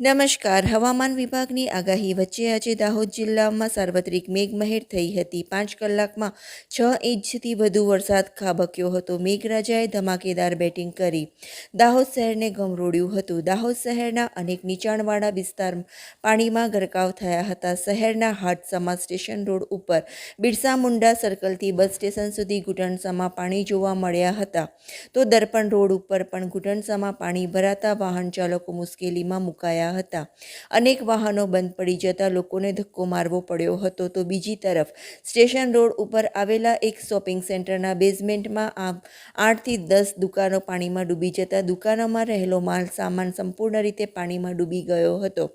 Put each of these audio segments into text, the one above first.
નમસ્કાર. હવામાન વિભાગની આગાહી વચ્ચે આજે દાહોદ જિલ્લામાં સાર્વત્રિક મેઘમહેર થઈ હતી. પાંચ કલાકમાં છ ઇંચથી વધુ વરસાદ ખાબક્યો હતો. મેઘરાજાએ ધમાકેદાર બેટિંગ કરી. દાહોદ શહેરને ગમરોડ્યું હતું. દાહોદ શહેરના અનેક નીચાણવાળા વિસ્તાર પાણીમાં ગરકાવ થયા હતા. શહેરના હાટસામા સ્ટેશન રોડ ઉપર બિરસા મુંડા સર્કલથી બસ સ્ટેશન સુધી ઘૂંટણસામાં પાણી જોવા મળ્યા હતા. તો દર્પણ રોડ ઉપર પણ ઘૂંટણસામાં પાણી ભરાતા વાહન ચાલકો મુશ્કેલીમાં મુકાયા હતા. અનેક વાહનો બંધ પડી જતા લોકોને ધક્કો મારવો પડ્યો હતો. તો બીજી તરફ, સ્ટેશન રોડ ઉપર આવેલા એક શોપિંગ સેન્ટરના બેઝમેન્ટમાં આ આઠથી દસ દુકાનો પાણીમાં ડૂબી જતા દુકાનોમાં રહેલો માલ સામાન સંપૂર્ણ રીતે પાણીમાં ડૂબી ગયો હતો.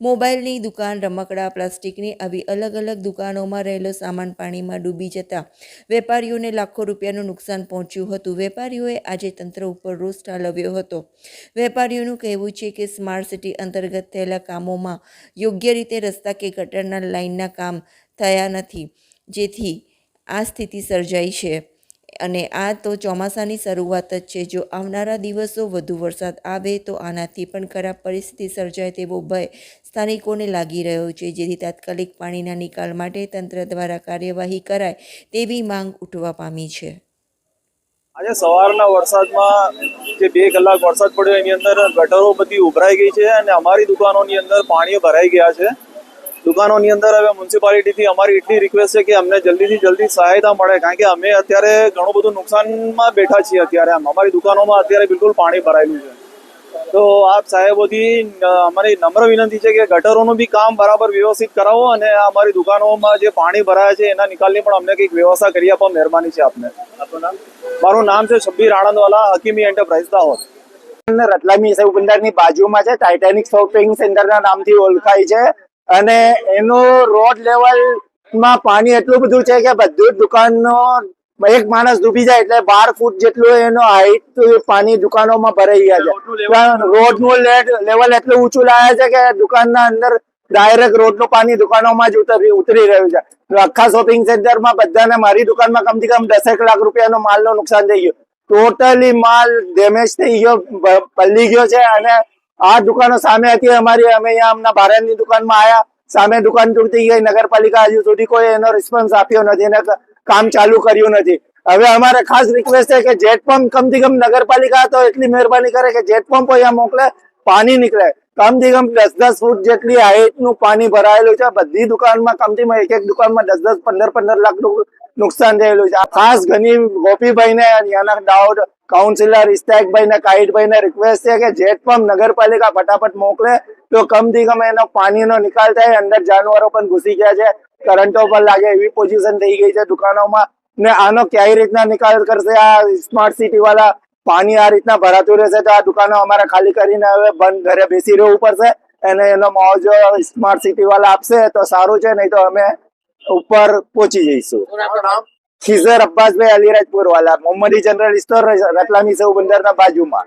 મોબાઈલની દુકાન રમકડા, પ્લાસ્ટિકની આવી અલગ અલગ દુકાનોમાં રહેલો સામાન પાણીમાં ડૂબી જતા વેપારીઓને લાખો રૂપિયાનું નુકસાન પહોંચ્યું હતું. વેપારીઓએ આજે તંત્ર ઉપર રોષ ઠાલવ્યો હતો. વેપારીઓનું કહેવું છે કે સ્માર્ટ સિટી અંતર્ગત થયેલા કામોમાં યોગ્ય રીતે રસ્તા કે ગટરના લાઇનના કામ થયા નથી, જેથી આ સ્થિતિ સર્જાઈ છે. અને આ તો ચોમાસાની શરૂઆત જ છે. જો આવનારા દિવસો વધુ વરસાદ આવે, તો આનાથી પણ ખરાબ પરિસ્થિતિ સર્જાય તેવો ભય સ્થાનિકોને લાગી રહ્યો છે. જેથી તાત્કાલિક પાણીના નિકાલ માટે તંત્ર દ્વારા કાર્યવાહી કરાય તેવી માંગ ઉઠવા પામી છે. આજે સવારના વરસાદમાં જે બે કલાક વરસાદ પડ્યો, એની અંદર ગટરો બધી ઉભરાઈ ગઈ છે અને અમારી દુકાનોની અંદર પાણીઓ ભરાઈ ગયા છે. દુકાનોની અંદર હવે મ્યુનિસિપાલિટીથી અમારી એટલી રિક્વેસ્ટ છે કે અમને જલ્દીથી જલ્દી સહાયતા મળે, કારણ કે અમે અત્યારે ઘણું બધું નુકસાનમાં બેઠા છીએ અત્યારે. અમારી દુકાનોમાં અત્યારે બિલકુલ પાણી ભરાયેલું છે. તો આપ સાહેબોથી અમારી નમ્ર વિનંતી છે કે ગટરોનું બી કામ બરાબર વ્યવસ્થિત કરાવો અને અમારી દુકાનોમાં જે પાણી ભરાયા છે એના નિકાલની પણ અમને કંઈક વ્યવસ્થા કરી આપવા મહેરબાની છે આપને. મારું નામ છે શબ્બીર આણંદવાલા હકીમી એન્ટરપ્રાઇઝ દાહોદ. રતલામી સેવ બાજુમાં છે ટાઇટેનિક શોપિંગ સેન્ટરના નામથી ઓળખાય છે. અને એનું રોડ લેવલમાં પાણી એટલું બધું છે કે બધું જ દુકાનનો એક માણસ ડૂબી જાય એટલે બાર ફૂટ જેટલું એનો હાઈટ પાણી દુકાનોમાં ભરાઈ ગયા છે. રોડનું લેવલ એટલું ઊંચું લાયા છે કે દુકાનના અંદર ડાયરેક્ટ રોડનું પાણી દુકાનોમાં જ ઉતરી ઉતરી રહ્યું છે. આખા શોપિંગ સેન્ટરમાં બધાને મારી દુકાનમાં કમથી કમ દસેક લાખ રૂપિયાનો માલનો નુકસાન થઈ ગયું. ટોટલી માલ ડેમેજ થઈ ગયો પલ્લી ગયો છે અને આ દુકાનો સામે હતી અમારી. અમે અહીંયા હમણાં ભારતની દુકાનમાં આયા. સામે દુકાન તૂટી ગઈ. નગરપાલિકા હજુ સુધી કોઈ એનો રિસ્પોન્સ આપ્યો નથી. કામ ચાલુ કર્યું નથી. હવે અમારે ખાસ રિક્વેસ્ટ છે કે જેટ પંપ કમથી કમ નગરપાલિકા તો એટલી મહેરબાની કરે કે જેટ પંપ અહીંયા મોકલે, પાણી નીકળે. કમથી કમ દસ દસ ફૂટ જેટલી હાઈટનું પાણી ભરાયેલું છે. બધી દુકાનમાં કમથી એક એક દુકાનમાં દસ દસ પંદર પંદર લાખ નુકસાન થયેલું છે. ખાસ ઘણી ગોપીભાઈ ને અહીંયાના દાઉદ કાઉન્સિલર ઇસ્તાકભાઈ ને કાઈટભાઈ ને રિક્વેસ્ટ છે કે જેટ પંપ નગરપાલિકા ફટાફટ મોકલે. તો કમથી કમ એનો પાણીનો નિકાલ થાય. અંદર જાનવરો પણ ઘૂસી ગયા છે. કરંટો પણ લાગે એવી પોઝિશન થઈ ગઈ છે દુકાનોમાં. ને આનો ક્યાંય રીતના નિકાલ કરશે? આ સ્માર્ટ સિટી વાળા પાણી આ રીતના ભરાતું રહેશે તો આ દુકાનો અમારે ખાલી કરીને હવે બંધ ઘરે બેસી રહેવું પડશે. અને એનો મોજો સ્માર્ટ સિટી વાળા આપશે તો સારું છે નહીં તો અમે ઉપર પહોંચી જઈશું. ખીઝર અબ્બાસભાઈ અલીરાજપુર વાળા મોહમ્મદી જનરલ સ્ટોર રતલામી સૌ બંદરના બાજુમાં.